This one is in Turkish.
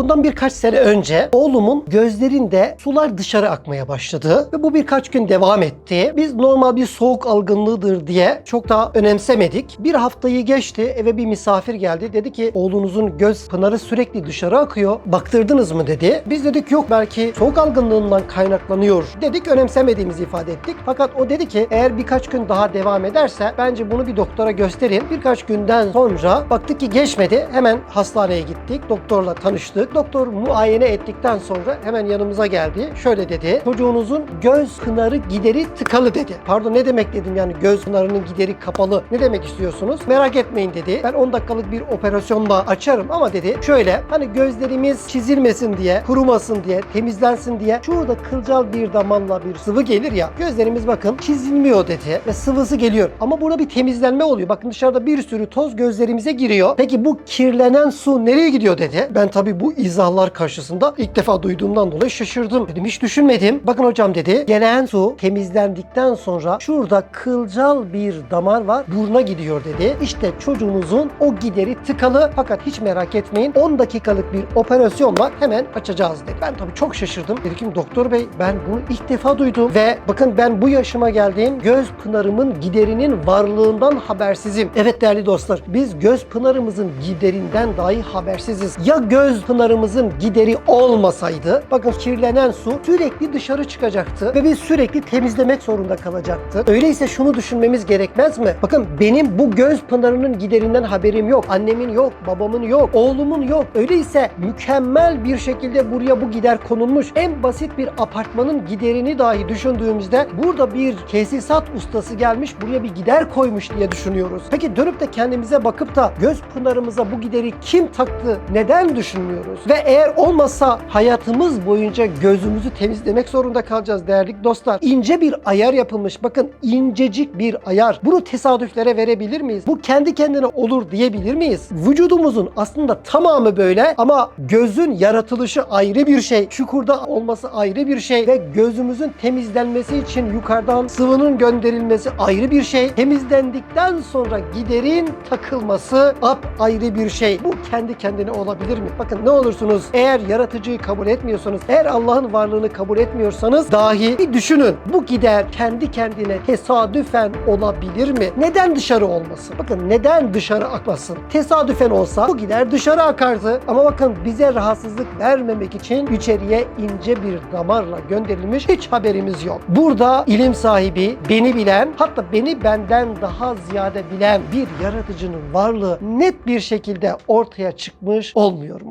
Bundan birkaç sene önce oğlumun gözlerinde sular dışarı akmaya başladı ve bu birkaç gün devam etti. Biz normal bir soğuk algınlığıdır diye çok da önemsemedik. Bir haftayı geçti eve bir misafir geldi. Dedi ki oğlunuzun göz pınarı sürekli dışarı akıyor. Baktırdınız mı dedi. Biz dedik yok belki soğuk algınlığından kaynaklanıyor dedik. Önemsemediğimizi ifade ettik. Fakat o dedi ki eğer birkaç gün daha devam ederse bence bunu bir doktora gösterin. Birkaç günden sonra baktık ki geçmedi. Hemen hastaneye gittik. Doktorla tanıştık. Doktor muayene ettikten sonra hemen yanımıza geldi. Şöyle dedi. Çocuğunuzun göz pınarı gideri tıkalı dedi. Pardon ne demek dedim yani göz pınarının gideri kapalı. Ne demek istiyorsunuz? Merak etmeyin dedi. Ben 10 dakikalık bir operasyonla açarım ama dedi şöyle hani gözlerimiz çizilmesin diye, kurumasın diye, temizlensin diye şurada kılcal bir damarla bir sıvı gelir ya. Gözlerimiz bakın çizilmiyor dedi ve sıvısı geliyor. Ama burada bir temizlenme oluyor. Bakın dışarıda bir sürü toz gözlerimize giriyor. Peki bu kirlenen su nereye gidiyor dedi. Ben tabii bu izahlar karşısında ilk defa duyduğumdan dolayı şaşırdım. Dedim hiç düşünmedim. Bakın hocam dedi. Gelen su temizlendikten sonra şurada kılcal bir damar var. Buruna gidiyor dedi. İşte çocuğunuzun o gideri tıkalı fakat hiç merak etmeyin 10 dakikalık bir operasyonla hemen açacağız dedi. Ben tabii çok şaşırdım. Dedim ki doktor bey ben bunu ilk defa duydum ve bakın ben bu yaşıma geldiğim göz pınarımın giderinin varlığından habersizim. Evet değerli dostlar biz göz pınarımızın giderinden dahi habersiziz. Ya göz pınarımızın gideri olmasaydı bakın kirlenen su sürekli dışarı çıkacaktı ve biz sürekli temizlemek zorunda kalacaktı. Öyleyse şunu düşünmemiz gerekmez mi? Bakın benim bu göz pınarının giderinden haberim yok. Annemin yok, babamın yok, oğlumun yok. Öyleyse mükemmel bir şekilde buraya bu gider konulmuş. En basit bir apartmanın giderini dahi düşündüğümüzde burada bir tesisat ustası gelmiş buraya bir gider koymuş diye düşünüyoruz. Peki dönüp de kendimize bakıp da göz pınarımıza bu gideri kim taktı? Neden düşünmüyoruz? Ve eğer olmasa hayatımız boyunca gözümüzü temizlemek zorunda kalacağız değerli dostlar. İnce bir ayar yapılmış. Bakın incecik bir ayar. Bunu tesadüflere verebilir miyiz? Bu kendi kendine olur diyebilir miyiz? Vücudumuzun aslında tamamı böyle ama gözün yaratılışı ayrı bir şey. Çukurda olması ayrı bir şey ve gözümüzün temizlenmesi için yukarıdan sıvının gönderilmesi ayrı bir şey. Temizlendikten sonra giderin takılması ap ayrı bir şey. Bu kendi kendine olabilir mi? Bakın ne olursunuz eğer yaratıcıyı kabul etmiyorsanız, eğer Allah'ın varlığını kabul etmiyorsanız dahi bir düşünün. Bu gider kendi kendine tesadüfen olabilir mi? Neden dışarı olmasın? Bakın neden dışarı akmasın? Tesadüfen olsa bu gider dışarı akardı. Ama bakın bize rahatsızlık vermemek için içeriye ince bir damarla gönderilmiş hiç haberimiz yok. Burada ilim sahibi, beni bilen, hatta beni benden daha ziyade bilen bir yaratıcının varlığı net bir şekilde ortaya çıkmış olmuyor mu?